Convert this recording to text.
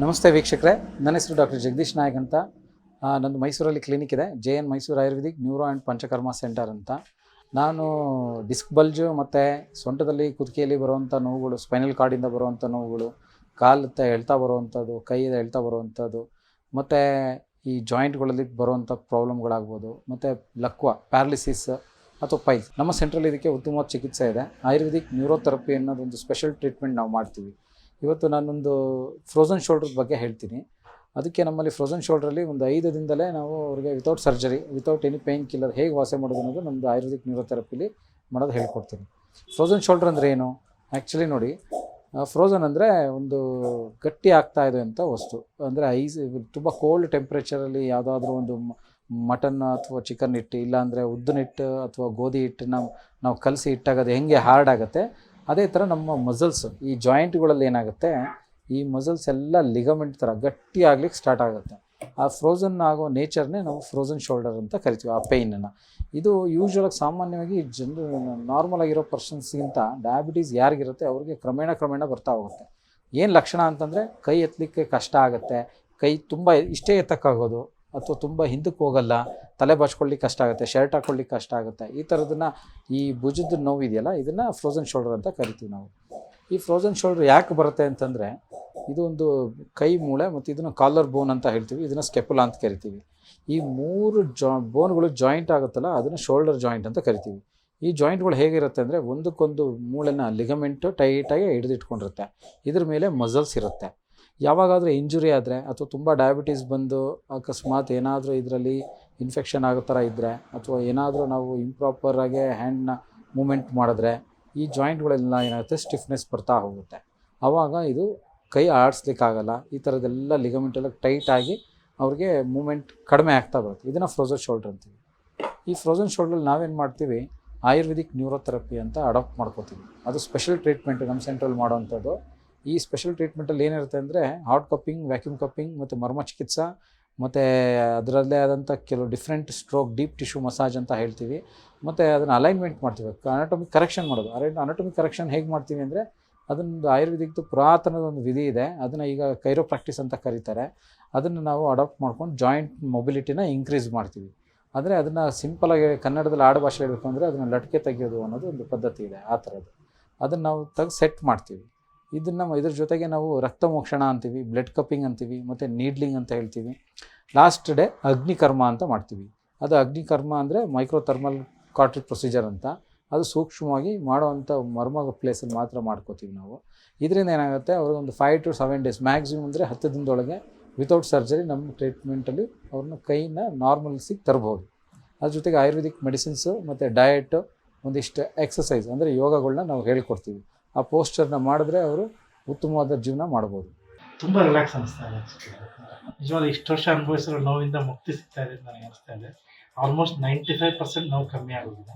ನಮಸ್ತೆ ವೀಕ್ಷಕರೇ. ನನ್ನ ಹೆಸರು ಡಾಕ್ಟರ್ ಜಗದೀಶ್ ನಾಯಕ್ ಅಂತ. ನಂದು ಮೈಸೂರಲ್ಲಿ ಕ್ಲಿನಿಕ್ ಇದೆ. J N Mysuru Ayurvedic neuro and Panchakarma centre ಅಂತ. ನಾನು ಡಿಸ್ಕ್ ಬಲ್ಜು ಮತ್ತು ಸೊಂಟದಲ್ಲಿ ಕುದುಕಿಯಲ್ಲಿ ಬರುವಂಥ ನೋವುಗಳು ಸ್ಪೈನಲ್ ಕಾರ್ಡಿಂದ ಬರುವಂಥ ನೋವುಗಳು ಕಾಲತ್ತ ಎಳ್ತಾ ಬರುವಂಥದ್ದು ಕೈಯಿಂದ ಎಳ್ತಾ ಬರುವಂಥದ್ದು ಮತ್ತು ಈ ಜಾಯಿಂಟ್ಗಳಲ್ಲಿ ಬರುವಂಥ ಪ್ರಾಬ್ಲಮ್ಗಳಾಗ್ಬೋದು ಮತ್ತು ಲಕ್ವ ಪ್ಯಾರಲಿಸಿಸ್ ಅಥವಾ ಪೈಲ್ಸ್ ನಮ್ಮ ಸೆಂಟ್ರಲ್ಲಿ ಇದಕ್ಕೆ ಉತ್ತಮವಾದ ಚಿಕಿತ್ಸೆ ಇದೆ. ಆಯುರ್ವೇದಿಕ್ ನ್ಯೂರೋಥೆರಪಿ ಅನ್ನೋದೊಂದು ಸ್ಪೆಷಲ್ ಟ್ರೀಟ್ಮೆಂಟ್ ನಾವು ಮಾಡ್ತೀವಿ. ಇವತ್ತು ನಾನೊಂದು ಫ್ರೋಝನ್ ಶೋಲ್ಡ್ರ್ ಬಗ್ಗೆ ಹೇಳ್ತೀನಿ. ಅದಕ್ಕೆ ನಮ್ಮಲ್ಲಿ ಫ್ರೋಝನ್ ಶೋಲ್ಡ್ರಲ್ಲಿ ಒಂದು ಐದು ದಿನದಲ್ಲೇ ನಾವು ಅವ್ರಿಗೆ without surgery without any painkiller ಹೇಗೆ ವಾಸಿ ಮಾಡೋದು ಅನ್ನೋದು ನಮ್ಮದು ಆಯುರ್ವೇದಿಕ್ ನ್ಯೂರೋಥೆರಪಿಲಿ ಮಾಡೋದು ಹೇಳ್ಕೊಡ್ತೀನಿ. ಫ್ರೋಝನ್ ಶೋಲ್ಡ್ರ್ ಅಂದರೆ ಏನು? ಆ್ಯಕ್ಚುಲಿ ನೋಡಿ ಫ್ರೋಝನ್ ಅಂದರೆ ಒಂದು ಗಟ್ಟಿ ಆಗ್ತಾ ಇದೆ ಅಂತ ವಸ್ತು. ಅಂದರೆ ಐಸ್, ತುಂಬ ಕೋಲ್ಡ್ ಟೆಂಪ್ರೇಚರಲ್ಲಿ ಯಾವುದಾದ್ರೂ ಒಂದು ಮಟನ್ ಅಥವಾ ಚಿಕನ್ ಹಿಟ್ಟು, ಇಲ್ಲಾಂದರೆ ಉದ್ದಿನ ಹಿಟ್ಟು ಅಥವಾ ಗೋಧಿ ಹಿಟ್ಟನ್ನ ನಾವು ಕಲಸಿ ಹಿಟ್ಟಾಗೋದು ಹೆಂಗೆ ಹಾರ್ಡ್ ಆಗುತ್ತೆ ಅದೇ ಥರ ನಮ್ಮ ಮಸಲ್ಸ್ ಈ ಜಾಯಿಂಟ್ಗಳಲ್ಲಿ ಏನಾಗುತ್ತೆ, ಈ ಮಸಲ್ಸ್ ಎಲ್ಲ ಲಿಗಮೆಂಟ್ ಥರ ಗಟ್ಟಿ ಆಗ್ಲಿಕ್ಕೆ ಸ್ಟಾರ್ಟ್ ಆಗುತ್ತೆ. ಆ ಫ್ರೋಝನ್ ಆಗೋ ನೇಚರ್ನೇ ನಾವು ಫ್ರೋಝನ್ ಶೋಲ್ಡರ್ ಅಂತ ಕರಿತೀವಿ, ಆ ಪೇಯ್ನನ್ನು ಇದು ಯೂಶ್ವಲಾಗಿ ಸಾಮಾನ್ಯವಾಗಿ ಜನರು ನಾರ್ಮಲ್ ಆಗಿರೋ ಪರ್ಸನ್ಸ್ಗಿಂತ ಡಯಾಬಿಟೀಸ್ ಯಾರಿಗಿರುತ್ತೆ, ಅವ್ರಿಗೆ ಕ್ರಮೇಣ ಕ್ರಮೇಣ ಬರ್ತಾ ಹೋಗುತ್ತೆ. ಏನು ಲಕ್ಷಣ ಅಂತಂದರೆ ಕೈ ಎತ್ತಲಿಕ್ಕೆ ಕಷ್ಟ ಆಗುತ್ತೆ, ಕೈ ತುಂಬ ಇಷ್ಟೇ ಎತ್ತಕ್ಕಾಗೋದು ಅಥವಾ ತುಂಬ ಹಿಂದಕ್ಕೆ ಹೋಗಲ್ಲ, ತಲೆ ಬಾಚ್ಕೊಳ್ಳಿಕ್ಕೆ ಕಷ್ಟ ಆಗುತ್ತೆ, ಶರ್ಟ್ ಹಾಕ್ಕೊಳ್ಳಿಕ್ಕೆ ಕಷ್ಟ ಆಗುತ್ತೆ, ಈ ಥರದನ್ನ ಈ ಭುಜದ ನೋವು ಇದೆಯಲ್ಲ, ಇದನ್ನು ಫ್ರೋಝನ್ ಶೋಲ್ಡರ್ ಅಂತ ಕರಿತೀವಿ ನಾವು. ಈ ಫ್ರೋಝನ್ ಶೋಲ್ಡರ್ ಯಾಕೆ ಬರುತ್ತೆ ಅಂತಂದರೆ, ಇದು ಒಂದು ಕೈ ಮೂಳೆ ಮತ್ತು ಇದನ್ನು ಕಾಲರ್ ಬೋನ್ ಅಂತ ಹೇಳ್ತೀವಿ, ಇದನ್ನು ಸ್ಕೆಪುಲ ಅಂತ ಕರಿತೀವಿ. ಈ ಮೂರು ಜಾ ಬೋನ್ಗಳು ಜಾಯಿಂಟ್ ಆಗುತ್ತಲ್ಲ, ಅದನ್ನು ಶೋಲ್ಡರ್ ಜಾಯಿಂಟ್ ಅಂತ ಕರಿತೀವಿ. ಈ ಜಾಯಿಂಟ್ಗಳು ಹೇಗಿರುತ್ತೆ ಅಂದರೆ, ಒಂದಕ್ಕೊಂದು ಮೂಳೆನ ಲಿಗಮೆಂಟು ಟೈಟಾಗಿ ಹಿಡಿದಿಟ್ಕೊಂಡಿರುತ್ತೆ, ಇದ್ರ ಮೇಲೆ ಮಸಲ್ಸ್ ಇರುತ್ತೆ. ಯಾವಾಗಾದರೂ ಇಂಜುರಿ ಆದರೆ ಅಥವಾ ತುಂಬ ಡಯಾಬಿಟೀಸ್ ಬಂದು ಅಕಸ್ಮಾತ್ ಏನಾದರೂ ಇದರಲ್ಲಿ ಇನ್ಫೆಕ್ಷನ್ ಆಗೋ ಥರ ಇದ್ದರೆ ಅಥವಾ ಏನಾದರೂ ನಾವು ಇಂಪ್ರಾಪರಾಗೆ ಹ್ಯಾಂಡ್ನ ಮೂಮೆಂಟ್ ಮಾಡಿದ್ರೆ ಈ ಜಾಯಿಂಟ್ಗಳೆಲ್ಲ ಏನಾಗುತ್ತೆ ಸ್ಟಿಫ್ನೆಸ್ ಬರ್ತಾ ಹೋಗುತ್ತೆ. ಆವಾಗ ಇದು ಕೈ ಆಡಿಸ್ಲಿಕ್ಕಾಗಲ್ಲ. ಈ ಥರದ್ದೆಲ್ಲ ಎಲ್ಲ ಟೈಟಾಗಿ ಅವ್ರಿಗೆ ಮೂಮೆಂಟ್ ಕಡಿಮೆ ಆಗ್ತಾ ಬರುತ್ತೆ. ಇದನ್ನು ಫ್ರೋಝನ್ ಶೋಲ್ಡ್ರ್ ಅಂತೀವಿ. ಈ ಫ್ರೋಝನ್ ಶೋಲ್ಡ್ರಲ್ಲಿ ನಾವೇನು ಮಾಡ್ತೀವಿ? ಆಯುರ್ವೇದಿಕ್ ನ್ಯೂರೋಥೆರಪಿ ಅಂತ ಅಡಾಪ್ಟ್ ಮಾಡ್ಕೋತೀವಿ. ಅದು ಸ್ಪೆಷಲ್ ಟ್ರೀಟ್ಮೆಂಟ್ ನಮ್ಮ ಸೆಂಟ್ರಲ್ಲಿ ಮಾಡೋವಂಥದ್ದು. ಈ ಸ್ಪೆಷಲ್ ಟ್ರೀಟ್ಮೆಂಟಲ್ಲಿ ಏನಿರುತ್ತೆ ಅಂದರೆ ಹಾಟ್ ಕಪ್ಪಿಂಗ್ ವ್ಯಾಕ್ಯೂಮ್ ಕಪ್ಪಿಂಗ್ ಮತ್ತು ಮರ್ಮ ಚಿಕಿತ್ಸಾ ಮತ್ತು ಅದರಲ್ಲೇ ಆದಂಥ ಕೆಲವು different stroke deep tissue massage ಅಂತ ಹೇಳ್ತೀವಿ. ಮತ್ತು ಅದನ್ನು ಅಲೈನ್ಮೆಂಟ್ ಮಾಡ್ತೀವಿ. ಅನಾಟಮಿಕ್ ಕರೆಕ್ಷನ್ ಮಾಡೋದು. ಅನಾಟಮಿಕ್ ಕರೆಕ್ಷನ್ ಹೇಗೆ ಮಾಡ್ತೀವಿ ಅಂದರೆ ಅದೊಂದು ಆಯುರ್ವೇದಿಕ್ದು ಪುರಾತನದ ಒಂದು ವಿಧಿ ಇದೆ. ಅದನ್ನು ಈಗ ಕೈರೋ ಪ್ರಾಕ್ಟೀಸ್ ಅಂತ ಕರೀತಾರೆ. ಅದನ್ನು ನಾವು ಅಡಾಪ್ಟ್ ಮಾಡ್ಕೊಂಡು ಜಾಯಿಂಟ್ ಮೊಬಿಲಿಟಿನ ಇನ್ಕ್ರೀಸ್ ಮಾಡ್ತೀವಿ. ಆದರೆ ಅದನ್ನು ಸಿಂಪಲಾಗಿ ಕನ್ನಡದಲ್ಲಿ ಆಡು ಭಾಷೆ ಹೇಳಬೇಕು ಅಂದರೆ ಅದನ್ನು ಲಟ್ಕೆ ತೆಗೆಯೋದು ಅನ್ನೋದು ಒಂದು ಪದ್ಧತಿ ಇದೆ. ಆ ಥರದ್ದು ಅದನ್ನು ನಾವು ತೆಗೆದು ಸೆಟ್ ಮಾಡ್ತೀವಿ. ಇದನ್ನು ಇದ್ರ ಜೊತೆಗೆ ನಾವು ರಕ್ತ ಮೋಕ್ಷಣ ಅಂತೀವಿ ಬ್ಲಡ್ ಕಪ್ಪಿಂಗ್ ಅಂತೀವಿ, ಮತ್ತು ನೀಡ್ಲಿಂಗ್ ಅಂತ ಹೇಳ್ತೀವಿ. ಲಾಸ್ಟ್ ಡೇ ಅಗ್ನಿಕರ್ಮ ಅಂತ ಮಾಡ್ತೀವಿ. ಅದು ಅಗ್ನಿಕರ್ಮ ಅಂದರೆ ಮೈಕ್ರೋ ಥರ್ಮಲ್ ಕಾರ್ಟ್ರಿಕ್ ಪ್ರೊಸೀಜರ್ ಅಂತ. ಅದು ಸೂಕ್ಷ್ಮವಾಗಿ ಮಾಡುವಂಥ ಮರ್ಮ ಪ್ಲೇಸಲ್ಲಿ ಮಾತ್ರ ಮಾಡ್ಕೋತೀವಿ ನಾವು. ಇದರಿಂದ ಏನಾಗುತ್ತೆ ಅವ್ರಿಗೊಂದು five to seven days maximum ಅಂದರೆ ಹತ್ತು ದಿನದೊಳಗೆ ವಿತೌಟ್ ಸರ್ಜರಿ ನಮ್ಮ ಟ್ರೀಟ್ಮೆಂಟಲ್ಲಿ ಅವ್ರನ್ನ ಕೈನ ನಾರ್ಮಲ್ಸಿಗೆ ತರ್ಬೋದು. ಅದ್ರ ಜೊತೆಗೆ ಆಯುರ್ವೇದಿಕ್ ಮೆಡಿಸಿನ್ಸು ಮತ್ತು ಡಯಟು ಒಂದಿಷ್ಟು ಎಕ್ಸಸೈಸ್ ಅಂದರೆ ಯೋಗಗಳನ್ನ ನಾವು ಹೇಳ್ಕೊಡ್ತೀವಿ. ಆ ಪೋಸ್ಟರ್ನ ಮಾಡಿದ್ರೆ ಅವರು ಉತ್ತಮವಾದ ಜೀವನ ಮಾಡ್ಬೋದು. ತುಂಬ ರಿಲ್ಯಾಕ್ಸ್ ಅನಿಸ್ತಾ ಇದೆ ನಿಜವಾಗ್ಲೂ ಇಷ್ಟು ವರ್ಷ ಅನುಭವಿಸಿರೋ ನೋವಿಂದ ಮುಕ್ತಿ ಸಿಗ್ತಾ ಇದೆ ನನಗೆ ಅನಿಸ್ತಾ ಇದೆ. ಆಲ್ಮೋಸ್ಟ್ ನೈಂಟಿ ಫೈವ್ ಪರ್ಸೆಂಟ್ ನೋವು ಕಮ್ಮಿ ಆಗೋಗಿದೆ.